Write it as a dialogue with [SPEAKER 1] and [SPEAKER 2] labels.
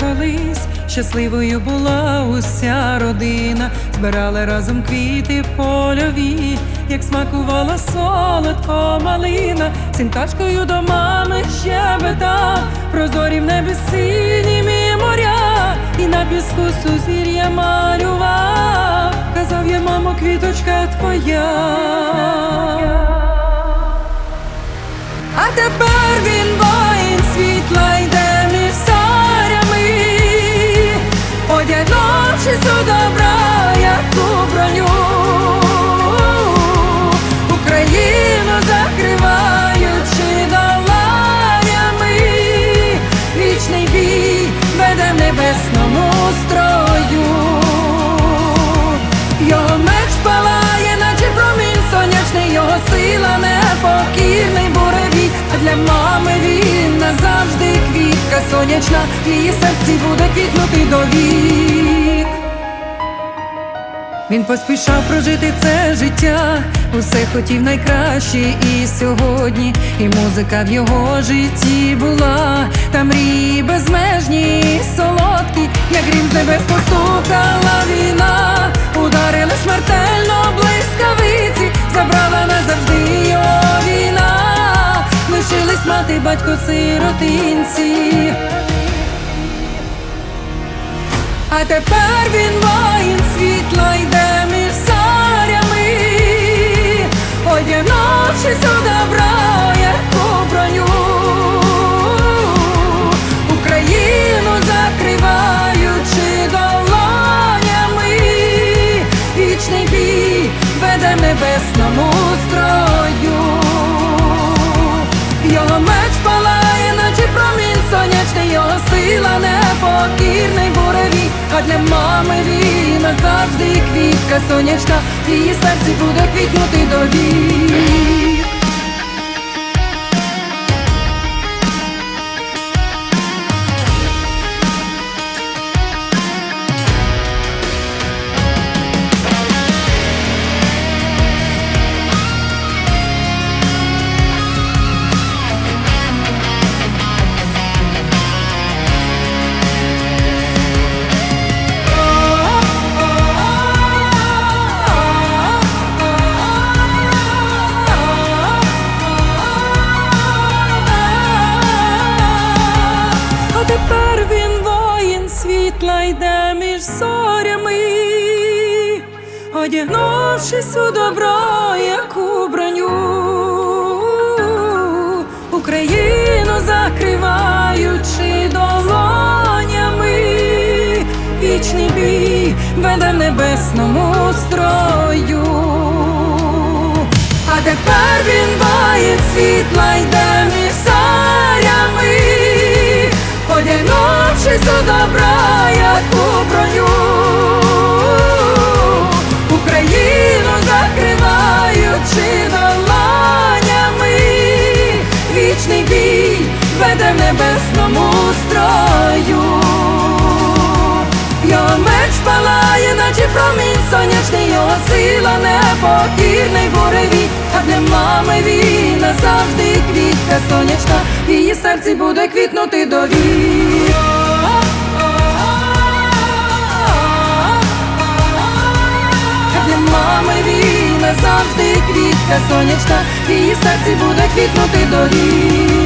[SPEAKER 1] колись. Щасливою була уся родина, збирали разом квіти польові, як смакувала солодко малина, син тачкою до мами щебетав, прозорі в небі синіми моря, і на піску сузір'я малював, казав я, мамо, квіточка твоя. А тепер він воїн світла Його меч палає, наче промінь сонячний, його сила непокірний буревій, а для мами він назавжди квітка сонячна, її серці буде квітнути до вік. Він поспішав прожити це життя, усе хотів найкраще і сьогодні, і музика в його житті була, та мрії безмежні, солодкі, як грім з небес постукала війна, ударили смертельно блискавиці, забрала назавжди його війна, лишились мати, батько, сиротинці. А тепер він Його меч палає, наче промінь сонячний, його сила непокірний буревій, а для мами він назавжди квітка сонячна, в її серці буде квітнути до вік. Одягнувшись у добро, яку броню, Україну закриваючи долонями, вічний бій веде в небесному строю. А тепер він воїн світла йде між сарями, одягнувшись у добра, яку броню, небесному строю. Його меч палає, наче промінь сонячний, його сила непокірний буревій, а для мами він назавжди квітка сонячна, в її серці буде квітнути до вік. А для мами він назавжди квітка сонячна, в її серці буде квітнути до вік.